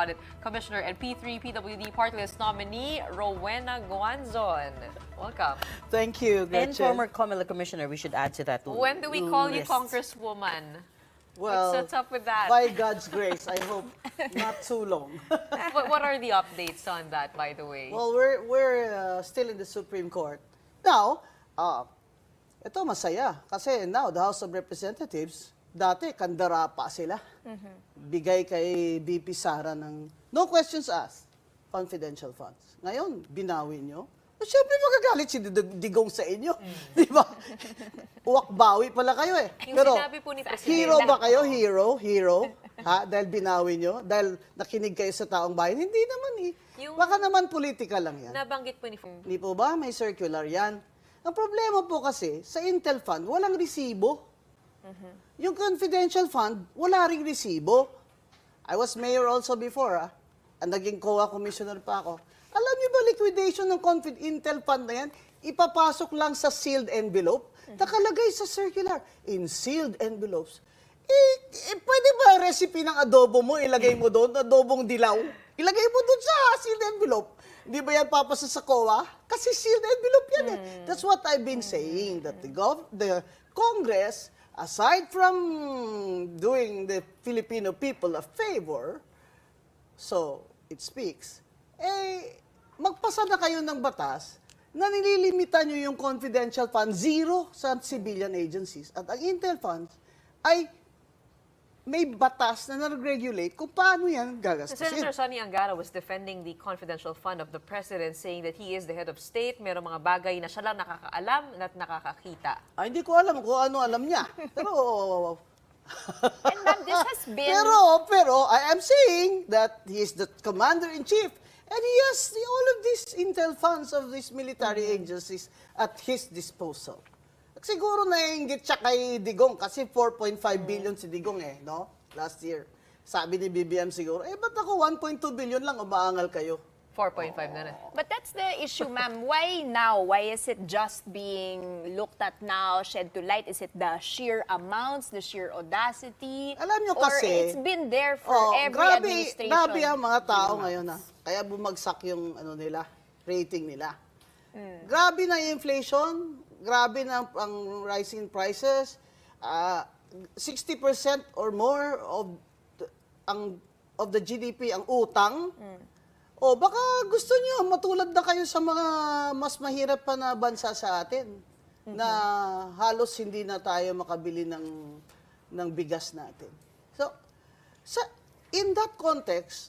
Audit Commissioner and P3 PWD Party List nominee Rowena Guanzon. Welcome. Thank you, And former COMELEC commissioner, we should add to that When do we call you. Congresswoman? well, what's up with that? By God's grace, I hope not too long. what, what are the updates on that, by the way? well, we're, we're uh, still in the Supreme Court. Now, uh, ito masaya. Kasi now, the House of Representatives, dati kandara pa sila. Bigay kay BP Sara ng, no questions asked, confidential funds. Ngayon, binawi nyo. Eh, Siyempre magagalit si Dig- Digong sa inyo. Di ba? Uwak bawi pala kayo eh. Yung sinabi po ni Presidente. hero ba kayo? Hero? Hero? Ha? Dahil binawi nyo? Dahil nakinig kayo sa taong bayan? Hindi naman eh. Yung- Baka naman politika lang yan. Nabanggit po ni Hindi po ba? May circular yan. Ang problema po kasi, sa Intel Fund, walang resibo. Yung confidential fund, wala ring resibo. I was mayor also before, ah. Ang naging COA commissioner pa ako. Alam niyo ba, liquidation ng confid Intel fund na yan, ipapasok lang sa sealed envelope, nakalagay sa circular, in sealed envelopes. Eh, eh, pwede ba recipe ng adobo mo, ilagay mo doon, adobong dilaw? Ilagay mo doon sa sealed envelope. Di ba yan papasa sa COA? Kasi sealed envelope yan eh. That's what I've been saying, that the, gov- the Congress, aside from doing the Filipino people a favor, so it speaks, eh, magpasa na kayo ng batas na nililimitan nyo yung confidential fund zero sa civilian agencies. At ang Intel funds ay may batas na nag-regulate kung paano yan Senator gagastusin. Sonny Angara was defending the confidential fund of the president, saying that he is the head of state, merong mga bagay na siya lang nakakaalam at nakakakita. Ay, hindi ko alam kung ano alam niya. Pero, And ma'am, this has been... pero, pero, I am saying that he is the commander-in-chief and he has the, all of these intel funds of these military agencies at his disposal. Siguro naiingit siya kay Digong kasi 4.5 billion si Digong eh, no? Last year. Sabi ni BBM siguro, eh ba't ako 1.2 billion lang, umaangal kayo? 4.5 na na. But that's the issue, ma'am. Why now? Why is it just being looked at now, shed to light? Is it the sheer amounts, the sheer audacity? Alam niyo Or kasi- it's been there for Oh, every grabe, administration? grabe ang mga tao ngayon na. Kaya bumagsak yung ano nila, rating nila. Grabe na yung inflation, grabe na ang rising prices. Ah, 60% or more of the, ang of the GDP ang utang. O baka gusto niyo matulad na kayo sa mga mas mahirap pa na bansa sa atin na halos hindi na tayo makabili ng ng bigas natin. So, sa in that context,